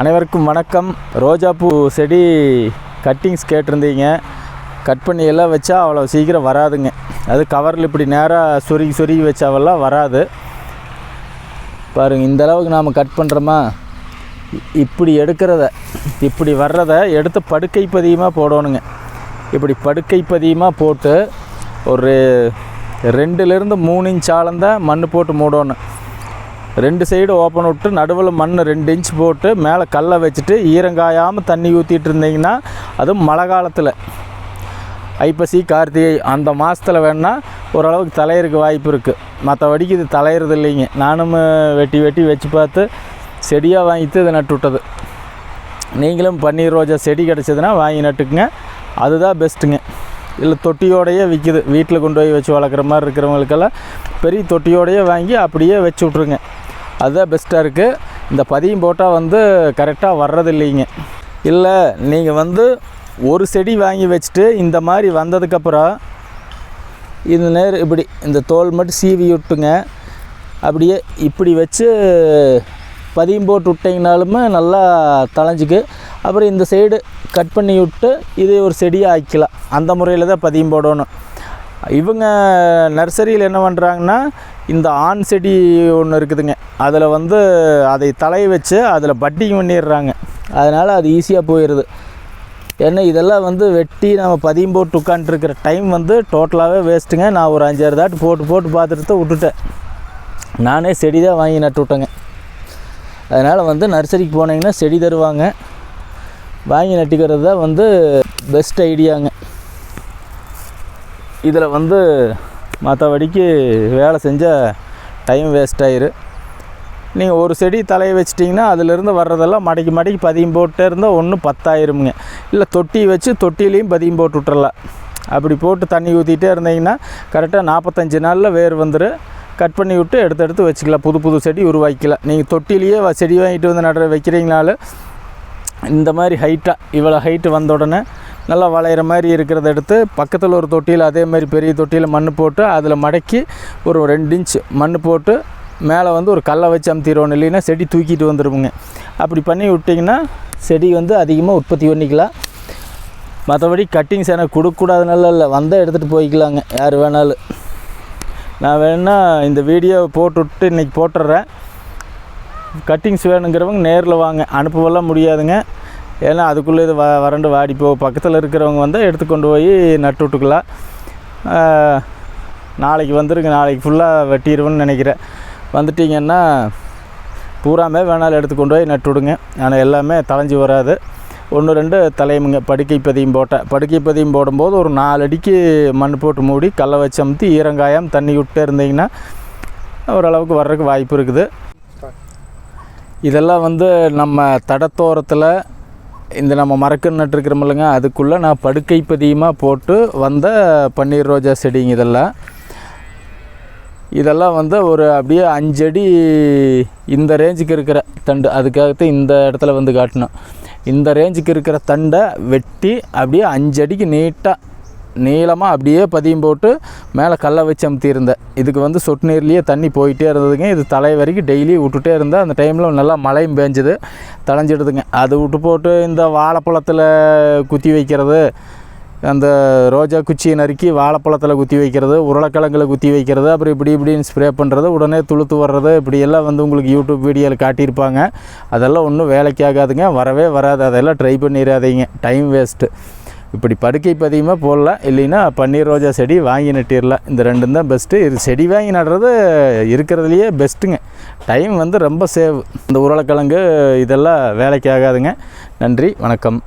அனைவருக்கும் வணக்கம். ரோஜாப்பூ செடி கட்டிங்ஸ் கேட்டிருந்தீங்க. கட் பண்ணி எல்லாம் வச்சா அவ்வளோ சீக்கிரம் வராதுங்க. அது கவரில் இப்படி நேராக சொருகி சொருகி வச்சாவெல்லாம் வராது. பாருங்கள் இந்த அளவுக்கு நாம் கட் பண்ணுறோமா இப்படி எடுக்கிறத இப்படி வர்றதை எடுத்து படுக்கை பதியமாக போடணுங்க. இப்படி படுக்கை பதியமாக போட்டு ஒரு ரெண்டுலேருந்து மூணு இன்ச் ஆழந்தான் மண் போட்டு மூடணும். ரெண்டு சைடு ஓப்பன் விட்டு நடுவில் மண் ரெண்டு இன்ச் போட்டு மேலே கல்லை வச்சுட்டு ஈரங்காயாமல் தண்ணி ஊற்றிட்டு இருந்தீங்கன்னா அதுவும் மழை காலத்தில். ஐப்பசி கார்த்திகை அந்த மாதத்தில் வேணால் ஓரளவுக்கு தலையிறக்கு வாய்ப்பு இருக்குது மற்றபடிக்கு இது தலையிறது இல்லைங்க. நானும் வெட்டி வெட்டி வச்சு பார்த்து செடியாக வாங்கிட்டு இதை நட்டு விட்டது நீங்களும் பன்னீர் ரோஜா செடி கிடச்சதுன்னா வாங்கி நட்டுக்குங்க. அதுதான் பெஸ்ட்டுங்க இல்லை தொட்டியோடையே விற்கிது வீட்டில் கொண்டு போய் வச்சு வளர்க்குற மாதிரி இருக்கிறவங்களுக்கெல்லாம் பெரிய தொட்டியோடையே வாங்கி அப்படியே வச்சு விட்ருங்க அதுதான் பெஸ்ட்டாக இருக்குது இந்த பதியம் போட்டால் வந்து கரெக்டாக வர்றது இல்லைங்க இல்லை நீங்கள் வந்து ஒரு செடி வாங்கி வச்சுட்டு இந்த மாதிரி வந்ததுக்கப்புறம் இந்த நேர் இப்படி இந்த தோல் மட்டும் சீவி விட்டுங்க. அப்படியே இப்படி வச்சு பதியம் போட்டு விட்டிங்கனாலுமே நல்லா தளைஞ்சிக்கு அப்புறம் இந்த சைடு கட் பண்ணி விட்டு இது ஒரு செடியாக ஆக்கிக்கலாம். அந்த முறையில் தான் பதியம் போடணும். இவங்க நர்சரியில் என்ன பண்ணுறாங்கன்னா இந்த ஆண் செடி ஒன்று இருக்குதுங்க. அதில் வந்து அதை தலைய வச்சு அதில் பட்டிங் பண்ணிடுறாங்க. அதனால் அது ஈஸியாக போயிடுது. ஏன்னா இதெல்லாம் வந்து வெட்டி நம்ம பதியம் போட்டு உட்காந்துருக்கிற டைம் வந்து டோட்டலாகவே வேஸ்ட்டுங்க. நான் ஒரு அஞ்சாறு தாட்டு போட்டு போட்டு பார்த்துட்டு விட்டுட்டேன். நானே செடி தான் வாங்கி நட்டு விட்டேங்க. அதனால் வந்து நர்சரிக்கு போனீங்கன்னா செடி தருவாங்க. வாங்கி நட்டுக்கிறது தான் வந்து பெஸ்ட் ஐடியாங்க இதில் வந்து மற்றபடிக்கு வேலை செஞ்சால் டைம் வேஸ்ட் ஆயிரு. நீங்கள் ஒரு செடி தலையை வச்சிட்டிங்கன்னா அதிலிருந்து வர்றதெல்லாம் மடக்கி மடக்கி பதியம் போட்டே இருந்தால் ஒன்று பத்தாயிருமுங்க. இல்லை தொட்டி வச்சு தொட்டிலையும் பதியம் போட்டு விட்டுறலாம். அப்படி போட்டு தண்ணி ஊற்றிட்டே இருந்தீங்கன்னா கரெக்டாக நாற்பத்தஞ்சு நாளில் வேர் வந்துடும் கட் பண்ணி விட்டு எடுத்து எடுத்து வச்சுக்கலாம். புது புது செடி உருவாக்கிக்கலாம். நீங்கள் தொட்டிலேயே செடி வாங்கிட்டு வந்து நடுற வைக்கிறீங்கனாலும் இந்த மாதிரி ஹைட்டாக இவ்வளோ ஹைட்டு வந்த உடனே நல்லா வளையிற மாதிரி இருக்கிறத எடுத்து பக்கத்தில் ஒரு தொட்டியில் அதே மாதிரி பெரிய தொட்டியில் மண் போட்டு அதில் மடக்கி ஒரு ரெண்டு இன்ச் மண் போட்டு மேலே வந்து ஒரு கல்லை வச்சு அமுத்திடுவோம் இல்லைன்னா செடி தூக்கிட்டு வந்துடுவோங்க அப்படி பண்ணி விட்டிங்கன்னா செடி வந்து அதிகமாக உற்பத்தி பண்ணிக்கலாம். மற்றபடி கட்டிங்ஸ் எனக்கு கொடுக்கக்கூடாதுனால இல்லை வந்தால் எடுத்துகிட்டு போய்க்கலாங்க யார் வேணாலும். நான் வேணா இந்த வீடியோ போட்டுவிட்டு இன்றைக்கி போட்டுடுறேன் கட்டிங்ஸ் வேணுங்கிறவங்க நேரில் வாங்க அனுப்பவெல்லாம் முடியாதுங்க. ஏன்னா அதுக்குள்ளே இது வ வறண்டு வாடி. போ பக்கத்தில் இருக்கிறவங்க வந்து எடுத்து கொண்டு போய் நட்டு விட்டுக்கலாம் நாளைக்கு வந்துருங்க. நாளைக்கு ஃபுல்லாக வெட்டிடுவேன்னு நினைக்கிறேன். வந்துட்டிங்கன்னா பூராமே வேணாலும் எடுத்து கொண்டு போய் நட்டு விடுங்க. ஆனால் எல்லாமே தலைஞ்சி வராது. ஒன்று ரெண்டு தலையுமுங்க படுக்கை பதியம் போட்டேன் படுக்கை பதியம் போடும்போது ஒரு நாலு அடிக்கு மண் போட்டு மூடி கல்லை வச்சு அமுத்தி ஈரங்காயம் தண்ணி விட்டே இருந்தீங்கன்னா ஓரளவுக்கு வர்றதுக்கு வாய்ப்பு இருக்குது. இதெல்லாம் வந்து நம்ம தடத்தோரத்தில் இந்த நம்ம மரக்கன்று நட்டுருக்கிறோமில்லைங்க அதுக்குள்ளே நான் படுக்கை பதியமாக போட்டு வந்த பன்னீர் ரோஜா செடிங்க இதெல்லாம். இதெல்லாம் வந்து ஒரு அப்படியே அஞ்சடி இந்த ரேஞ்சுக்கு இருக்கிற தண்டு. அதுக்காகத்தான் இந்த இடத்துல வந்து காட்டணும். இந்த ரேஞ்சுக்கு இருக்கிற தண்டை வெட்டி அப்படியே அஞ்சடிக்கு நீட்டாக நீளமாக அப்படியே பதியம் போட்டு மேலே கல்லை வச்சு அமுத்தியிருந்தேன். இதுக்கு வந்து சொட்டு நீர்லேயே தண்ணி போயிட்டே இருந்ததுங்க. இது தலை வரைக்கும் டெய்லி விட்டுட்டே இருந்தேன். அந்த டைமில் நல்லா மழையும் பேஞ்சுது. தளைஞ்சிடுதுங்க அது விட்டு போட்டு இந்த வாழைப்பழத்தில் குத்தி வைக்கிறது அந்த ரோஜா குச்சியை நறுக்கி வாழைப்பழத்தில் குத்தி வைக்கிறது உருளைக்கிழங்குல குத்தி வைக்கிறது அப்புறம் இப்படி இப்படின்னு ஸ்ப்ரே பண்ணுறது உடனே துளுத்து வர்றது இப்படியெல்லாம் வந்து உங்களுக்கு யூடியூப் வீடியோவில் காட்டியிருப்பாங்க. அதெல்லாம் ஒன்றும் வேலைக்கு ஆகாதுங்க. வரவே வராது. அதெல்லாம் ட்ரை பண்ணிடாதீங்க டைம் வேஸ்ட்டு இப்படி படுக்கை பதியமாக போடலாம் இல்லைன்னா பன்னீர் ரோஜா செடி வாங்கி நட்டிடலாம் இந்த ரெண்டும் தான் பெஸ்ட்டு இது செடி வாங்கி நடுறது இருக்கிறதுலையே பெஸ்ட்டுங்க டைம் வந்து ரொம்ப சேவ் இந்த உருளைக்கிழங்கு இதெல்லாம் வேலைக்கு ஆகாதுங்க. நன்றி வணக்கம்.